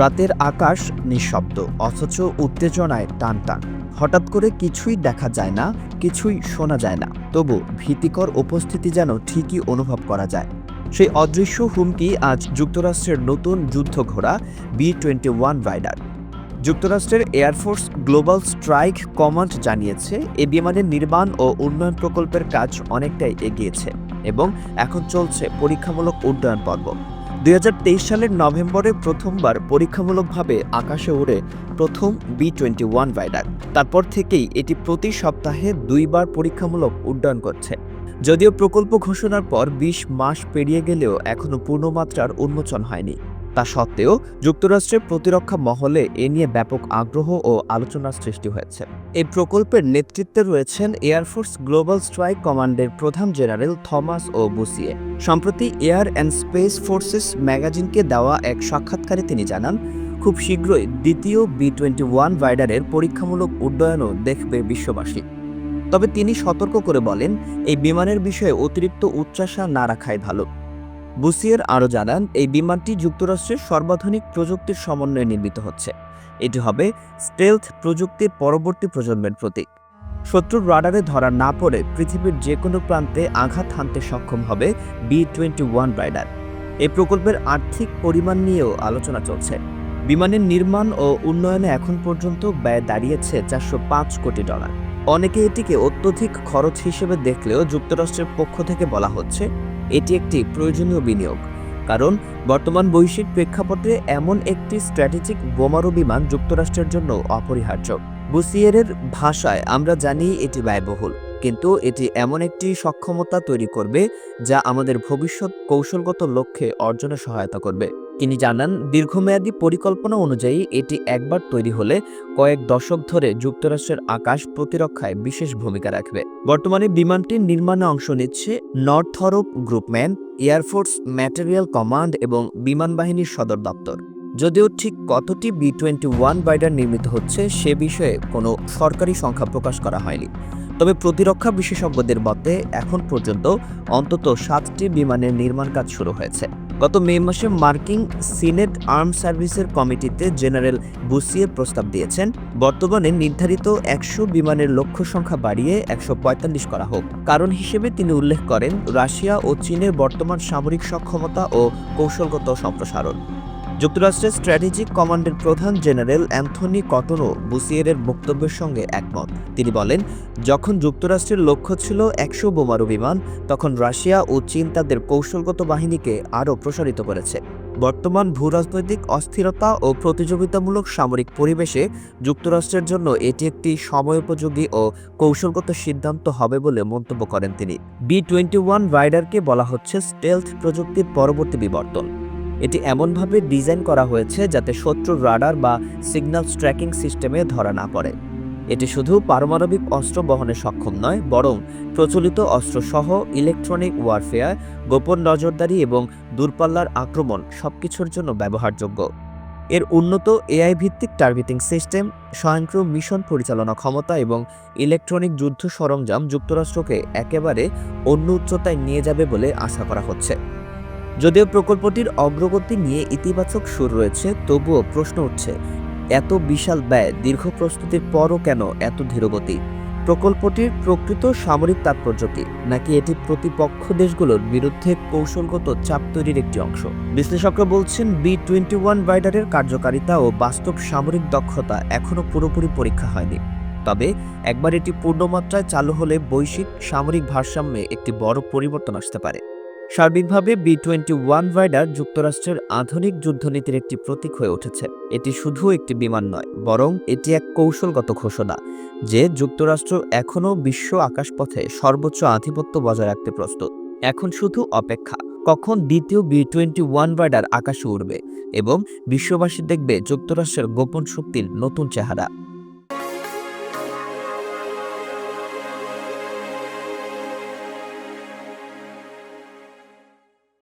রাতের আকাশ নিঃশব্দ, অথচ উত্তেজনায় টান টান হঠাৎ করে কিছুই দেখা যায় না, কিছুই শোনা যায় না। তবু ভীতিকর উপস্থিতি যেন ঠিকই অনুভব করা যায়। সেই অদৃশ্য হুমকি আজ যুক্তরাষ্ট্রের নতুন যুদ্ধ ঘোড়া বি টোয়েন্টি ওয়ান রাইডার। যুক্তরাষ্ট্রের Air Force Global Strike Command জানিয়েছে, এ বিমানের নির্মাণ ও উন্নয়ন প্রকল্পের কাজ অনেকটাই এগিয়েছে এবং এখন চলছে পরীক্ষামূলক উড্ডয়ন পর্ব। দুই হাজার তেইশ সালের নভেম্বরে প্রথমবার পরীক্ষামূলকভাবে আকাশে উড়ে প্রথম বি টোয়েন্টি ওয়ান ভাইরাক তারপর থেকেই এটি প্রতি সপ্তাহে দুইবার পরীক্ষামূলক উড্ডয়ন করছে। যদিও প্রকল্প ঘোষণার পর ২০ মাস পেরিয়ে গেলেও এখনও পূর্ণমাত্রার উন্মোচন হয়নি। তা সত্ত্বেও যুক্তরাষ্ট্রের প্রতিরক্ষা মহলে এ নিয়ে ব্যাপক আগ্রহ ও আলোচনার সৃষ্টি হয়েছে। এই প্রকল্পের নেতৃত্বে রয়েছেন এয়ারফোর্স গ্লোবাল স্ট্রাইক কমান্ডের প্রধান জেনারেল থমাস ও বুসিয়ে। সম্প্রতি এয়ার অ্যান্ড স্পেস ফোর্সেস ম্যাগাজিনকে দেওয়া এক সাক্ষাৎকারে তিনি জানান, খুব শীঘ্রই দ্বিতীয় বি টোয়েন্টি ওয়ান ভাইডারের পরীক্ষামূলক উড্ডয়নও দেখবে বিশ্ববাসী। তবে তিনি সতর্ক করে বলেন, এই বিমানের বিষয়ে অতিরিক্ত উচ্চাসা না রাখাই ভালো। বুসিয়ের আরও জানান, এই বিমানটি যুক্তরাষ্ট্রের সর্বাধুনিক প্রযুক্তির সমন্বয়ে নির্মিত হচ্ছে। এটি হবে স্টেলথ প্রযুক্তির পরবর্তী প্রজন্মের প্রতীক। শত্রুর রাডারে ধরা না পড়ে পৃথিবীর যে কোনো প্রান্তে আঘাত হানতে সক্ষম হবে বি টোয়েন্টি ওয়ান রাইডার। এই প্রকল্পের আর্থিক পরিমাণ নিয়েও আলোচনা চলছে। বিমানের নির্মাণ ও উন্নয়নে এখন পর্যন্ত ব্যয় দাঁড়িয়েছে চারশো পাঁচ কোটি ডলার। অনেকে এটিকে অত্যধিক খরচ হিসেবে দেখলেও যুক্তরাষ্ট্রের পক্ষ থেকে বলা হচ্ছে এটি একটি প্রয়োজনীয় বিনিয়োগ, কারণ বর্তমান বৈশ্বিক প্রেক্ষাপটে এমন একটি স্ট্র্যাটেজিক বোমারু বিমান যুক্তরাষ্ট্রের জন্য অপরিহার্য। বুসিয়েরের ভাষায় আমরা জানি এটি ব্যয়বহুল, কিন্তু এটি এমন একটি সক্ষমতা তৈরি করবে যা আমাদের ভবিষ্যৎ কৌশলগত লক্ষ্যে অর্জনে সহায়তা করবে। তিনি জানান, দীর্ঘমেয়াদী পরিকল্পনা অনুযায়ী এটি একবার তৈরি হলে কয়েক দশক ধরে যুক্তরাষ্ট্রের আকাশ প্রতিরক্ষায় বিশেষ ভূমিকা রাখবে। বর্তমানে বিমানটির নির্মাণে অংশ নিচ্ছে Northrop Grumman Air Force Materiel Command এবং বিমান বাহিনীর সদর দপ্তর। যদিও ঠিক কতটি বি টোয়েন্টি ওয়ান বাইডার নির্মিত হচ্ছে সে বিষয়ে কোনো সরকারি সংখ্যা প্রকাশ করা হয়নি। তবে প্রতিরক্ষা বিশেষজ্ঞদের মতে, এখন পর্যন্ত অন্তত সাতটি বিমানের নির্মাণ কাজ শুরু হয়েছে। গত মে মাসে মার্কিন সিনেট আর্ম সার্ভিসের কমিটিতে জেনারেল বুসিয়ে প্রস্তাব দিয়েছেন, বর্তমানে নির্ধারিত একশো বিমানের লক্ষ্য সংখ্যা বাড়িয়ে একশো পঁয়তাল্লিশ করা হোক। কারণ হিসেবে তিনি উল্লেখ করেন, রাশিয়া ও চীনের বর্তমান সামরিক সক্ষমতা ও কৌশলগত সম্প্রসারণ। যুক্তরাষ্ট্রের স্ট্র্যাটেজিক কমান্ডের প্রধান জেনারেল অ্যান্থনি কটনো বুসিয়েরের বক্তব্যের সঙ্গে একমত। তিনি বলেন, যখন যুক্তরাষ্ট্রের লক্ষ্য ছিল একশো বোমারু বিমান, তখন রাশিয়া ও চীন তাদের কৌশলগত বাহিনীকে আরও প্রসারিত করেছে। বর্তমান ভূরাজনৈতিক অস্থিরতা ও প্রতিযোগিতামূলক সামরিক পরিবেশে যুক্তরাষ্ট্রের জন্য এটি একটি সময়োপযোগী ও কৌশলগত সিদ্ধান্ত হবে বলে মন্তব্য করেন তিনি। বি টোয়েন্টি ওয়ান রাইডারকে বলা হচ্ছে স্টেলথ প্রযুক্তির পরবর্তী বিবর্তন। এটি এমনভাবে ডিজাইন করা হয়েছে যাতে শত্রুর রাডার বা সিগন্যাল ট্র্যাকিং সিস্টেমে ধরা না পড়ে। এটি শুধু পারমাণবিক অস্ত্র বহনে সক্ষম নয়, বরং প্রচলিত অস্ত্রসহ ইলেকট্রনিক ওয়ারফেয়ার, গোপন নজরদারি এবং দূরপাল্লার আক্রমণ সবকিছুর জন্য ব্যবহারযোগ্য। এর উন্নত এআই ভিত্তিক টার্গেটিং সিস্টেম, স্বয়ংক্রিয় মিশন পরিচালনা ক্ষমতা এবং ইলেকট্রনিক যুদ্ধ সরঞ্জাম যুক্তরাষ্ট্রকে একেবারে অন্য উচ্চতায় নিয়ে যাবে বলে আশা করা হচ্ছে। যদিও প্রকল্পটির অগ্রগতি নিয়ে ইতিবাচক সুর রয়েছে, তবুও প্রশ্ন উঠছে, এত বিশাল ব্যয় দীর্ঘ প্রস্তুতির পরও কেন এত ধীরগতি? প্রকল্পটির প্রকৃত সামরিক তাৎপর্য কি? নাকি এটি প্রতিপক্ষ দেশগুলোর বিরুদ্ধে কৌশলগত চাপ তৈরির একটি অংশ? বিশ্লেষকরা বলছেন বি টোয়েন্টি ওয়ান রাইডারের কার্যকারিতা ও বাস্তব সামরিক দক্ষতা এখনও পুরোপুরি পরীক্ষা হয়নি। তবে একবার এটি পূর্ণমাত্রায় চালু হলে বৈশ্বিক সামরিক ভারসাম্যে একটি বড় পরিবর্তন আসতে পারে। সার্বিকভাবে বি টোয়েন্টি ওয়ান রাইডার যুক্তরাষ্ট্রের আধুনিক যুদ্ধনীতির একটি প্রতীক হয়ে উঠেছে। এটি শুধু একটি বিমান নয়, বরং এটি এক কৌশলগত ঘোষণা যে যুক্তরাষ্ট্র এখনও বিশ্ব আকাশপথে সর্বোচ্চ আধিপত্য বজায় রাখতে প্রস্তুত। এখন শুধু অপেক্ষা, কখন দ্বিতীয় বি টোয়েন্টি ওয়ান রাইডার আকাশে উড়বে এবং বিশ্ববাসী দেখবে যুক্তরাষ্ট্রের গোপন শক্তির নতুন চেহারা।